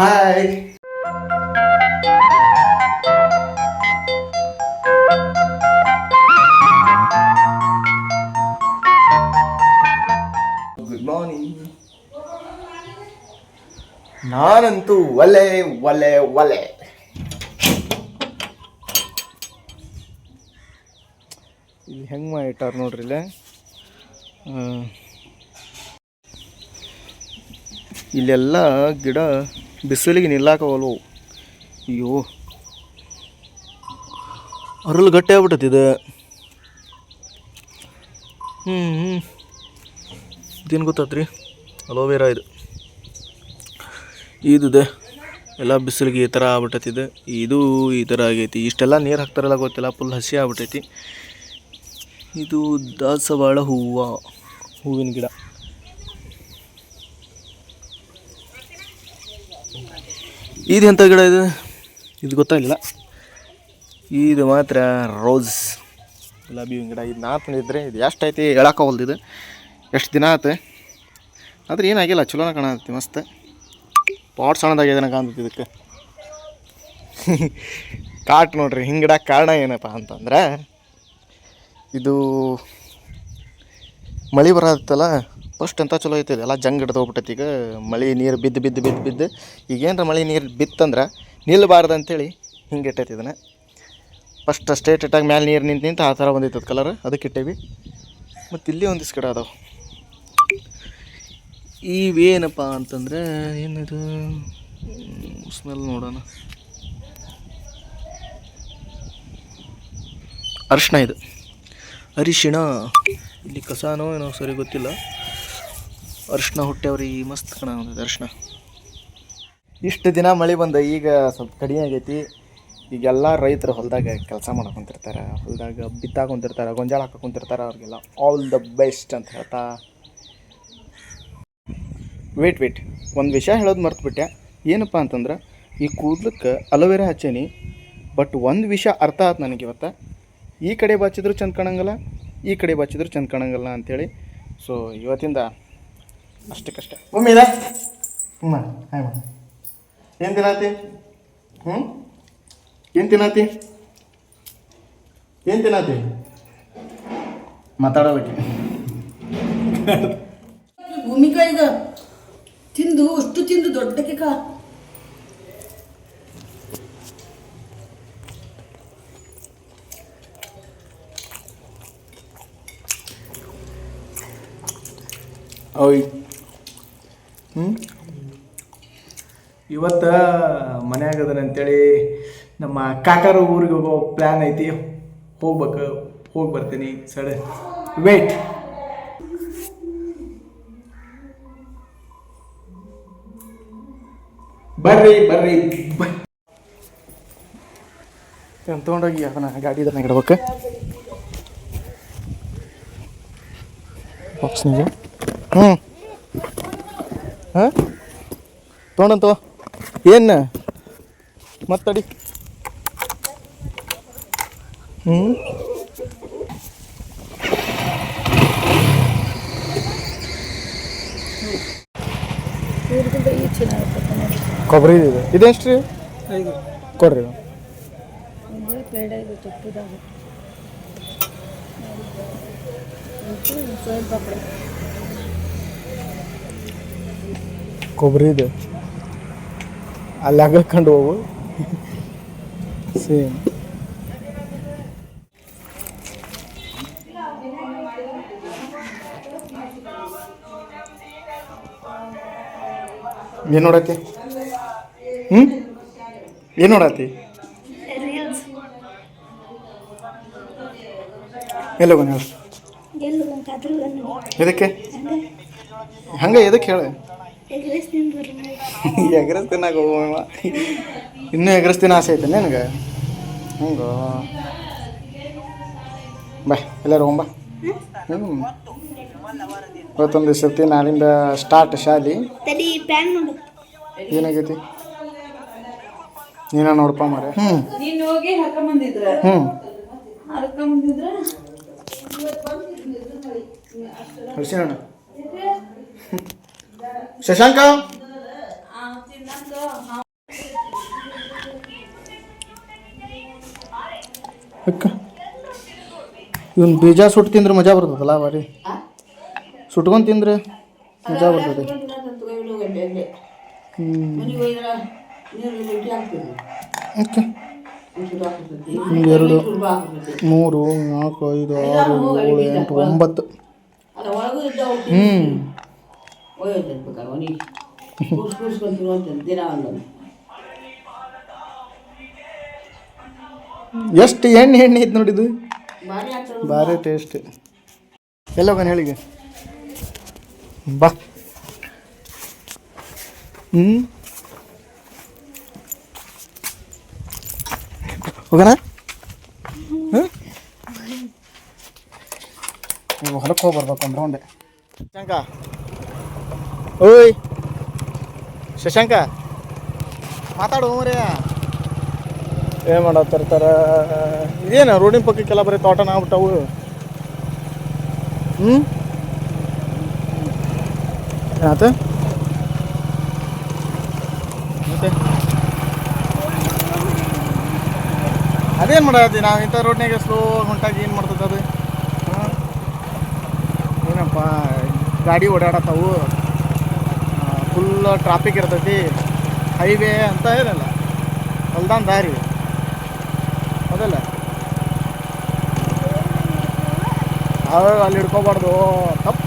Hi good morning ನಾನಂತೂ ಒಲೆ ಒಲೆ ಒಲೆ. ಇಲ್ಲಿ ಹೆಂಗ್ ಮಾಡಿಟ್ಟಾರ ನೋಡ್ರಿ ಇಲ್ಲೇ? ಇಲ್ಲೆಲ್ಲ ಗಿಡ ಬಿಸಿಲಿಗೆ ನಿಲ್ಲಾಕವಲ್ವು ಅಯ್ಯೋ. ಅರಳು ಗಟ್ಟಿ ಆಗ್ಬಿಟ್ಟೈತಿ ಇದು ಹ್ಞೂ ಹ್ಞೂ ಇದೇನು ಗೊತ್ತಾತ್ರಿ? ಅಲೋವೆರಾ ಇದು. ಇದಿದೆ ಎಲ್ಲ ಬಿಸಿಲಿಗೆ ಈ ಥರ ಆಗ್ಬಿಟ್ಟತಿ ಇದು ಇದು ಈ ಥರ ಆಗೈತಿ. ಇಷ್ಟೆಲ್ಲ ನೀರು ಹಾಕ್ತಾರಲ್ಲ ಗೊತ್ತಿಲ್ಲ. ಫುಲ್ ಹಸಿ ಆಗ್ಬಿಟ್ಟೈತಿ. ಇದು ದಾಸವಾಳ ಹೂವು. ಹೂವಿನ ಗಿಡ. ಇದು ಎಂಥ ಗಿಡ ಇದು? ಇದು ಗೊತ್ತಾಗಿಲ್ಲ ಇದು ಮಾತ್ರ ರೋಸ್. ಗುಲಾಬಿ ಹೂವಿನ ಗಿಡ. ಇದು ನಾಲ್ಕು ಇದ್ರೆ ಇದು ಎಷ್ಟು ಐತಿ ಹೇಳಕ್ಕವಲ್ದು ಇದು. ಎಷ್ಟು ದಿನ ಆಯ್ತು ಆದ್ರೆ ಏನಾಗಿಲ್ಲ. ಚಲೋನ ಕಾಣತ್ತೆ. ಮಸ್ತ್. ಪಾಟ್ ಸಣ್ಣದಾಗಿದೆ ಕಾಣ್ತೈತಿ ಇದಕ್ಕೆ. ಕಾಟ್ ನೋಡ್ರಿ. ಗಿಡ ಕಾರಣ ಏನಪ್ಪ ಅಂತಂದ್ರೆ ಇದು ಮಳೆ ಬರತ್ತಲ್ಲ ಫಸ್ಟ್ ಅಂತ ಚಲೋ ಐತೆ ಎಲ್ಲ ಜಂಗ್ ಹಿಡ್ದು ಹೋಗ್ಬಿಟ್ಟೈತಿ ಈಗ. ಮಳೆ ನೀರು ಬಿದ್ದು ಬಿದ್ದು ಬಿದ್ದು ಬಿದ್ದು. ಈಗ ಏನರ ಮಳೆ ನೀರು ಬಿತ್ತಂದ್ರೆ ನಿಲ್ಲಬಾರ್ದು ಅಂತೇಳಿ ಹಿಂಗೆ ಇಟ್ಟೈತಿ ಇದನ್ನು. ಫಸ್ಟ್ ಸ್ಟ್ರೇಟ್ ಇಟ್ಟಾಗ ಮ್ಯಾಲೆ ನೀರು ನಿಂತು ನಿಂತು ಆ ಥರ ಬಂದಿತ್ತು ಕಲರ್ ಅದಕ್ಕೆ ಇಟ್ಟೇವಿ. ಮತ್ತು ಇಲ್ಲಿ ಒಂದಿಷ್ಟು ಕಡೆ ಅದಾವೆ. ಇವೇನಪ್ಪ ಅಂತಂದ್ರೆ ಏನಿದು? ಸ್ಮೆಲ್ ನೋಡೋಣ. ಅರಿಶಿಣ ಇದು. ಅರಿಶಿಣ. ಇಲ್ಲಿ ಕಸಾನೋ ಏನೋ ಸರಿ ಗೊತ್ತಿಲ್ಲ. ಅರಿಶಿಣ ಹುಟ್ಟೆವ್ರಿ ಮಸ್ತ್ ಕಣ ಅರ್ಶಿನ. ಇಷ್ಟು ದಿನ ಮಳೆ ಬಂದ ಈಗ ಸ್ವಲ್ಪ ಕಡಿಮೆ ಆಗೈತಿ. ಈಗೆಲ್ಲ ರೈತರು ಹೊಲದಾಗ ಕೆಲಸ ಮಾಡ್ಕೊಂತಿರ್ತಾರೆ ಹೊಲದಾಗ ಬಿತ್ತಾಕೊಂತಿರ್ತಾರೆ ಗೊಂಜಾಳ ಹಾಕೊಂತಿರ್ತಾರೆ ಅವ್ರಿಗೆಲ್ಲ ಆಲ್ ದ ಬೆಸ್ಟ್ ಅಂತ ಹೇಳ್ತಾ. ವೇಟ್ ವೇಟ್ ಒಂದು ವಿಷಯ ಹೇಳೋದು ಮರ್ತುಬಿಟ್ಟೆ. ಏನಪ್ಪ ಅಂತಂದ್ರೆ, ಈ ಕೂದಲಕ್ಕೆ ಅಲೋವೆರಾ ಹಚ್ಚೇನಿ ಬಟ್ ಒಂದು ವಿಷಯ ಅರ್ಥ ಆಯ್ತು ನನಗೆ ಇವತ್ತು. ಈ ಕಡೆ ಬಾಚಿದ್ರು ಚಂದ ಕಾಣಂಗಿಲ್ಲ, ಈ ಕಡೆ ಬಾಚಿದ್ರು ಚಂದ ಕಾಣಂಗಿಲ್ಲ ಅಂಥೇಳಿ ಸೊ ಇವತ್ತಿಂದ ಅಷ್ಟಕ್ಕಷ್ಟೇ. ಒಮ್ಮೆ ಇಲ್ಲ ಹ್ಞೂ ಹಾಯ್ ಮಾ ಏನು ತಿನ್ನತಿ ಹ್ಞೂ ಏನು ತಿನ್ನತಿ ಏನು ತಿನ್ನತಿ ಮಾತಾಡೋದಕ್ಕೆ. ಭೂಮಿಕಾ ಈಗ? ತಿಂದು ಅಷ್ಟು ತಿಂದು ದೊಡ್ಡಕ್ಕೆ ಕಾ. ಓಯ್ ಹ್ಞೂ ಇವತ್ತು ಮನ್ಯಾಗ ಅಂತೇಳಿ ನಮ್ಮ ಕಾಕಾರ ಊರಿಗೆ ಹೋಗೋ ಪ್ಲ್ಯಾನ್ ಐತಿ. ಹೋಗ್ಬೇಕು, ಹೋಗಿ ಬರ್ತೀನಿ. ಸಡೆ ವೇಟ್ ಬರ್ರಿ ಬರ್ರಿ. ತೊಗೊಂಡೋಗಿ ಅದನ್ನ ಗಾಡಿ ಇಡ್ಬೇಕು? ಬಾಕ್ಸ್ನಿಗೆ ಹ್ಞೂ ಹಾಂ? ತೊಗೊಂಡಂತ ಏನು? ಮತ್ತಡಿ. ಹ್ಞೂ ಕೊಬ್ಬರಿ ಇದೆ ಇದೆಷ್ಟು ರೀ? ಕೊಡ್ರಿ. ಒಂದು ಪೇಡ ಇದು ತುಪ್ಪದಾಗ ಸೋಯಲ್ ಕೊಬ್ಬರಿ ಇದೆ. ಅಲ್ಲಿ ಹಾಕೊಂಡು ಹೋಗು. ಸೇಮ್ ಏನು ನೋಡತ್ತಿ? ಹ್ಞೂ ಏನು ನೋಡತ್ತಿ? ಎಲ್ಲ ಬಂದ ಇದಕ್ಕೆ ಹಂಗೆ ಎದಕ್ಕೆ ಹೇಳು? ಎಗ್ರೆಸ್ ಇನ್ನೂ ಎಗ್ರೆಸ್ ತಿನ್ನ ಆಸೆ ಐತೆ ನಿನಗೆ? ಹಂಗ? ಬಾ ಎಲ್ಲರೂ ಹೋಗಂಬ. ಹ್ಞೂ ಇವತ್ತೊಂದು ಸರ್ತಿ ನಾಳಿಂದ ಸ್ಟಾರ್ಟ್ ಶಾಲಿ. ಏನಾಗೈತಿ? ನೀನ ನೋಡಪ್ಪ ಮಾರೆ ಹ್ಞೂ ಹ್ಞೂ ಹರ್ಷಣ ಶಶಾಂಕ? ಅಕ್ಕ ಇವನ್ ಬೀಜ ಸುಟ್ಟು ತಿಂದ್ರೆ ಮಜಾ ಬರ್ತದಲ್ಲ ಬಾರಿ. ಸುಟ್ಕೊಂಡ್ ತಿಂದ್ರೆ ಮಜಾ ಬರ್ತದೆ. ಹ್ಞೂ ಎರಡು ಮೂರು ನಾಲ್ಕು ಐದು ಆರು ಏಳು ಎಂಟು ಒಂಬತ್ತು. ಹ್ಞೂ ಅವನಿಗೆ ದಿನ ಒಂದೊಂದು ಎಷ್ಟು ಎಣ್ಣೆ ಎಣ್ಣೆ ಐತೆ ನೋಡಿದು ಭಾರಿ ಆಗ್ತದೆ ಭಾರಿ ಟೇಸ್ಟ್ ಎಲ್ಲ ಬನ್ನಿ ಹೇಳಿಗೆ ಬಾ ಹ್ಞೂ ಹೋಗೋಣ ಹ್ಞೂ ನೀವು ಹೊಲಕ್ಕೆ ಹೋಗಿ ಬರ್ಬೇಕು ಒಂದು ಶಶಾಂಕ ಓಯ್. ಶಶಾಂಕ ಮಾತಾಡು ರೀ ಏನು ಮಾಡತ್ತಿರ್ತಾರ ಇದೇನು ರೋಡಿನ ಪಕ್ಕಕ್ಕೆಲ್ಲ ಬರೀ ತೋಟನ ಆಗ್ಬಿಟ್ಟವು? ಹ್ಞೂ ಏನಾತ ಮತ್ತೆ? ಅದೇನು ಮಾಡತ್ತಿ ನಾವು ಇಂಥ ರೋಡ್ನಾಗ ಸ್ಲೋ ಹೊಂಟಾಗಿ ಏನು ಮಾಡ್ತದೆ ಅದು? ಏನಪ್ಪ ಗಾಡಿ ಓಡಾಡತ್ತವು. ಫುಲ್ ಟ್ರಾಫಿಕ್ ಇರ್ತೈತಿ ಹೈವೇ ಅಂತ ಏನಲ್ಲ. ಹೊಲ್ದಾನ್ ದಾರಿ. ಹೌದಲ್ಲ? ಅವಾಗ ಅಲ್ಲಿ ಹಿಡ್ಕೋಬಾರ್ದು. ತಪ್ಪ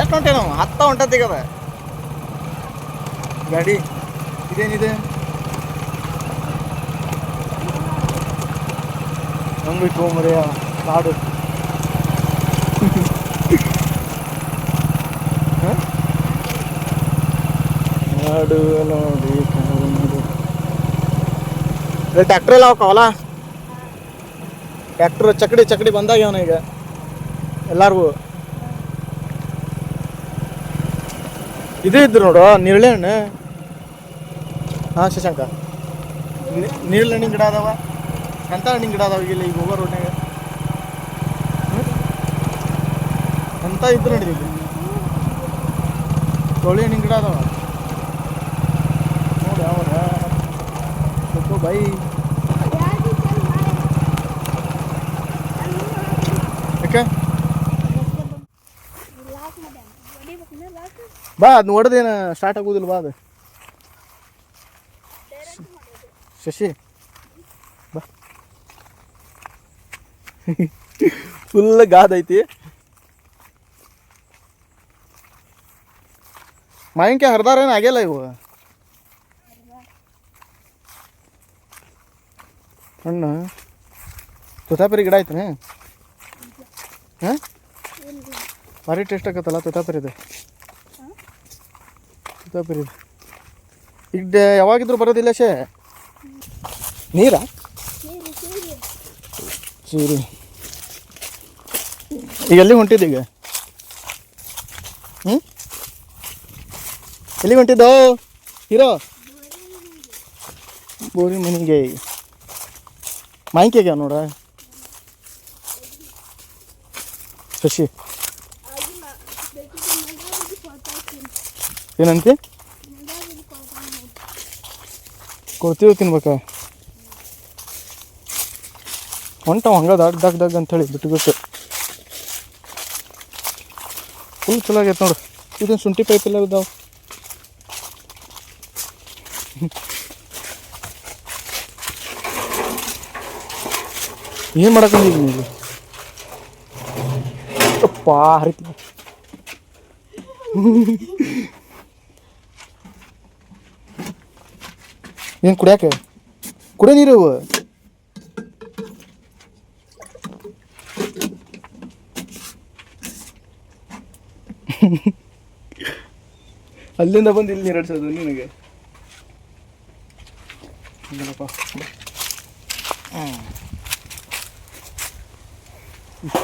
ಎಷ್ಟು ಹೊಂಟೆ ನಾವು? ಹತ್ತ ಹೊಂಟತ್ತೀಗದ ಗಾಡಿ? ಇದೇನಿದೆ? ನಂಬಿಟ್ಟು ಮರೆಯ ಕಾಡು. ನಾಡು ನೋಡಿ ಟ್ಯಾಕ್ಟ್ರ್ ಎಲ್ಲ ಅವಲ್ಲ ಟ್ಯಾಕ್ಟ್ರ್ ಚಕಡಿ ಚಕಡಿ ಬಂದಾಗ್ಯವನ ಈಗ. ಎಲ್ಲಾರ್ಗು. ಇದು ಇದ್ರು ನೋಡು ನೇರಳೆ ಹಣ್ಣು ಹಾಂ, ಶಶಾಂಕ. ನೇರಳೆ ಹಣ್ಣಿನ ಗಿಡ ಅದಾವ? ಎಂಥ ಹಣ್ಣಿನ ಗಿಡ ಅದಾವ ಇಲ್ಲಿ ಈಗ ಹೋಗೋ ರೋಡ್ನಾಗ ಎಂಥ ಇದ್ರು ನೋಡಿ ಕೋಳಿ ಹಣ್ಣಿನ ಗಿಡ ಅದಾವ ನೋಡಿ ಅವರ ಬೈ ಅದು ನೋಡ್ದೇನು ಸ್ಟಾರ್ಟ್ ಆಗೋದಿಲ್ಲ, ಬಾ ಅದು. ಶಶಿ, ಬಾ. ಫುಲ್ ಗಾದ ಐತಿ. ಮಾವಿನಕಾಯಿ ಹರಿದಾರೇನು ಆಗಿಲ್ಲ ಇವು? ಹಣ್ಣು? ತುತಾಪರಿ ಗಿಡ ಐತೆ ಹಾಂ? ಭಾರಿ ಟೇಸ್ಟ್ ಆಗತ್ತಲ್ಲ ತುತಾಪರಿದು ತುತಾಪರಿದು ಈಗ ಯಾವಾಗಿದ್ರು ಬರೋದಿಲ್ಲ ಶೇ? ನೀರಾ? ಸೀರಿ ಈಗ ಎಲ್ಲಿ ಹೊಂಟಿದ್ದು ಈಗ? ಹ್ಞೂ ಎಲ್ಲಿ ಹೊಂಟಿದ್ದೋ? ಹೀರೋ? ಬೋರಿ ಮನೆಗೆ ಮಾಹಿತಿಗೆ ನೋಡ. ಶಶಿ. ಏನಂತಿ? ಕೊಡ್ತೀವಿ ತಿನ್ಬೇಕಾ. ಹೊಂಟ ಹಂಗ ದಾಗ ದಗ್ ಅಂತ ಅಂತೇಳಿ ಬಿಟ್ಟು ಫುಲ್ ಚಲೋ ಆಗೈತೆ ನೋಡು. ಇದನ್ನು ಶುಂಠಿ ಪೈಪ್ ಎಲ್ಲ ಇದಾವೆ? ಏನು ಮಾಡಕ್ಕಂದೀಗ ನೀವು ಅಪ್ಪ ಹರಿತಿ ಏನು ಕುಡಿಯಾಕೆ? ಕುಡಿಯ ನೀರು ಅಲ್ಲಿಂದ ಬಂದು ಇಲ್ಲಿ ನೀರಡ್ಸೋದು ನಿನಗೆ? ಹ್ಞೂ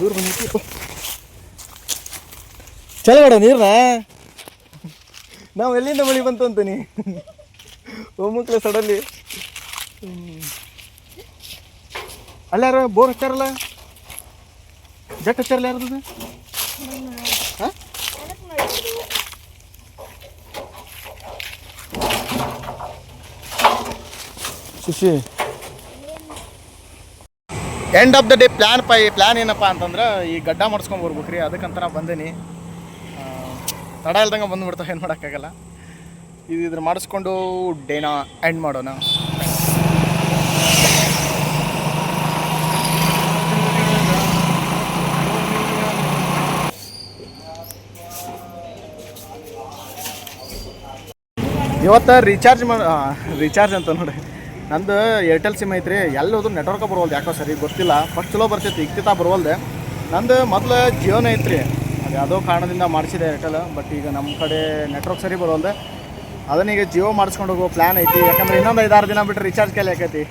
ದೂರ ಬಂದಿತ್ತು ಚಲಗಡ ನೀರ್ನ? ನಾವು ಎಲ್ಲಿಂದ ಮಳಿ ಬಂತು ಅಂತೀನಿ? ಒಮ್ಮಕ್ಳು ಸಡನ್ಲಿ. ಅಲ್ಲಾರ ಬೋರ್ ಹಚ್ಚಾರಲ್ಲ? ಜಟ್ ಹಚ್ಚಾರಲ್ಲ ಯಾರದು ಹಾಂ? ಸುಶಿ end of the day plan pi plan ಏನಪ್ಪ ಅಂತಂದ್ರೆ ಈ ಗಡ್ಡ ಮಾಡಿಸ್ಕೊಂಡು ಬರ್ಬೇಕು ರೀ ಅದಕ್ಕಂತ ನಾ ಬಂದೀನಿ. ತಡ ಇಲ್ದಂಗೆ ಬಂದುಬಿಡ್ತಾವೆ. ಏನು ಮಾಡೋಕ್ಕಾಗಲ್ಲ. ಇದು ಇದ್ರ ಮಾಡಿಸ್ಕೊಂಡು ಡೇನ ಎಂಡ್ ಮಾಡೋಣ. ಇವತ್ತು ರೀಚಾರ್ಜ್ ಮಾಡಿ ರೀಚಾರ್ಜ್ ಅಂತ ನೋಡಿ. ನಂದು ಏರ್ಟೆಲ್ ಸಿಮ್ ಐತ್ರಿ. ಎಲ್ಲಿ ಹೋದ್ರು ನೆಟ್ವರ್ಕ ಬರೋಲ್ದು ಯಾಕೋ ಸರಿ ಗೊತ್ತಿಲ್ಲ ಫಸ್ಟ್ ಚಲೋ ಬರ್ತೈತಿ ಇಕ್ತಿತಾ ಬರೋಲ್ದೆ ನಂದು ಮೊದಲು ಜಿಯೋನೇ ಐತ್ರಿ. ಅದು ಯಾವುದೋ ಕಾರಣದಿಂದ ಮಾಡಿಸಿದೆ ಏರ್ಟೆಲ್ ಬಟ್ ಈಗ ನಮ್ಮ ಕಡೆ ನೆಟ್ವರ್ಕ್ ಸರಿ ಬರೋಲ್ದೆ ಅದನ್ನ ಈಗ ಜಿಯೋ ಮಾಡಿಸ್ಕೊಂಡು ಹೋಗೋ ಪ್ಲ್ಯಾನ್ ಐತಿ. ಯಾಕಂದ್ರೆ ಇನ್ನೊಂದು ಐದಾರು ದಿನ ಬಿಟ್ಟು ರಿಚಾರ್ಜ್ ಕೈಲಿ ಆಕೈತಿ.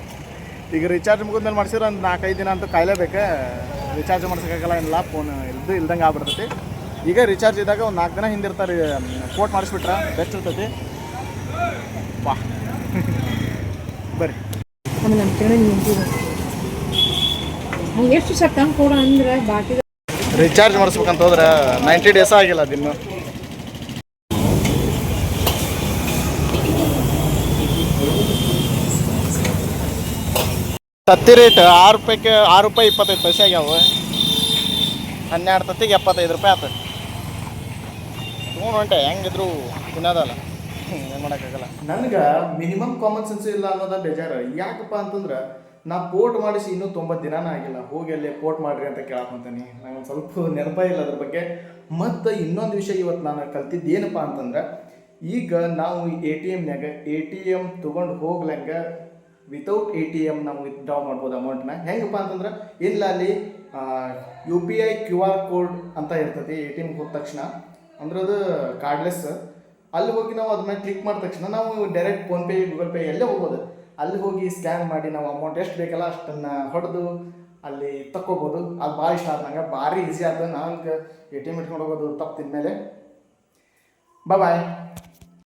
ಈಗ ರಿಚಾರ್ಜ್ ಮುಗಿದ್ಮೇಲೆ ಮಾಡಿಸಿದ್ರೆ ಒಂದು ನಾಲ್ಕೈದು ದಿನ ಅಂತೂ ಕಾಯಲೇಬೇಕು. ರಿಚಾರ್ಜ್ ಮಾಡ್ಸೋಕ್ಕಾಗಲ್ಲ, ಏನಿಲ್ಲ ಫೋನ್ ಇಲ್ದು ಇಲ್ದಂಗೆ ಆಗ್ಬಿಡ್ತೈತಿ. ಈಗ ರಿಚಾರ್ಜ್ ಇದ್ದಾಗ ಒಂದು ನಾಲ್ಕು ದಿನ ಹಿಂದಿರ್ತಾರೆ ಕೋಟ್ ಮಾಡಿಸ್ಬಿಟ್ರೆ ಬೆಸ್ಟ್ ಇರ್ತೈತಿ. ಬಾ. ಬರ್ರಿ. ಆಮೇಲೆ ನಮ್ಮ ಕಡೆ ನಿಂತಿದೆ ಎಷ್ಟು ಸರ್ ತಂದು ಕೊಡು ಅಂದ್ರೆ ಬಾಕಿ ರಿಚಾರ್ಜ್ ಮಾಡಿಸ್ಬೇಕಂತ ಹೋದ್ರೆ ನೈಂಟಿ ಡೇಸ್ ಆಗಿಲ್ಲ ದಿನ ತತ್ತಿ ರೇಟ್ ಆರು ರೂಪಾಯಿಗೆ ಆರು ರೂಪಾಯಿ ಇಪ್ಪತ್ತೈದು ಪೈಸೆ ಆಗ್ಯಾವ. ಹನ್ನೆರಡು ತತ್ತಿಗೆ ಎಪ್ಪತ್ತೈದು ರೂಪಾಯಿ ಆತ ತೊಗೊಂಡು ಹೊಂಟೆ ಹೆಂಗಿದ್ರು ತಿನ್ನೋದಲ್ಲ ಏನು ಮಾಡೋಕ್ಕಾಗಲ್ಲ. ನನಗೆ ಮಿನಿಮಮ್ ಕಾಮನ್ ಸೆನ್ಸ್ ಇಲ್ಲ ಅನ್ನೋದ ಬೇಜಾರು. ಯಾಕಪ್ಪ ಅಂತಂದ್ರೆ, ನಾ ಪೋರ್ಟ್ ಮಾಡಿಸಿ ಇನ್ನೂ ತೊಂಬತ್ತು ದಿನಾನ ಆಗಿಲ್ಲ. ಹೋಗಿ ಅಲ್ಲಿ ಪೋರ್ಟ್ ಮಾಡ್ರಿ ಅಂತ ಕೇಳಕೊಂತೀನಿ ನಂಗೆ ಸ್ವಲ್ಪ ನೆನಪ ಇಲ್ಲ ಅದ್ರ ಬಗ್ಗೆ. ಮತ್ತು ಇನ್ನೊಂದು ವಿಷಯ ಇವತ್ತು ನಾನು ಕಲ್ತಿದ್ದು ಏನಪ್ಪ ಅಂತಂದ್ರೆ, ಈಗ ನಾವು ಎ ಟಿ ಎಮ್ನ್ಯಾಗ ಎ ಟಿ ಎಂ ತೊಗೊಂಡು ಹೋಗ್ಲಂಗ ವಿತೌಟ್ ಎ ಟಿ ಎಂ ನಾವು ವಿತ್ಡ್ರಾ ಮಾಡ್ಬೋದು ಅಮೌಂಟ್ನ ಹೆಂಗಪ್ಪ ಅಂತಂದ್ರೆ, ಇಲ್ಲ ಅಲ್ಲಿ U P I Q R code ಅಂತ ಇರ್ತೈತಿ ಎ ಟಿ ಎಂ ಹೋದ ತಕ್ಷಣ. ಅಂದ್ರೆ ಅದು ಕಾರ್ಡ್ಲೆಸ್ ಅಲ್ಲಿ ಹೋಗಿ ನಾವು ಅದ್ರ ಮೇಲೆ ಕ್ಲಿಕ್ ಮಾಡಿದ ತಕ್ಷಣ ನಾವು ಡೈರೆಕ್ಟ್ ಫೋನ್ಪೇ ಗೂಗಲ್ ಪೇ ಎಲ್ಲೇ ಹೋಗ್ಬೋದು. ಅಲ್ಲಿ ಹೋಗಿ ಸ್ಕ್ಯಾನ್ ಮಾಡಿ ನಾವು ಅಮೌಂಟ್ ಎಷ್ಟು ಬೇಕಲ್ಲ ಅಷ್ಟನ್ನು ಹೊಡೆದು ಅಲ್ಲಿ ತಕ್ಕೋಬೋದು. ಅದು ಭಾಳ ಇಷ್ಟ ಆದ ನಂಗೆ. ಭಾರಿ ಈಸಿ ಆದ. ನಂಗೆ ಎ ಟಿ ಎಂ ಇಟ್ಕೊಂಡು ಹೋಗೋದು ತಪ್ಪು ತಿಂದಮೇಲೆ. ಬಾಯ್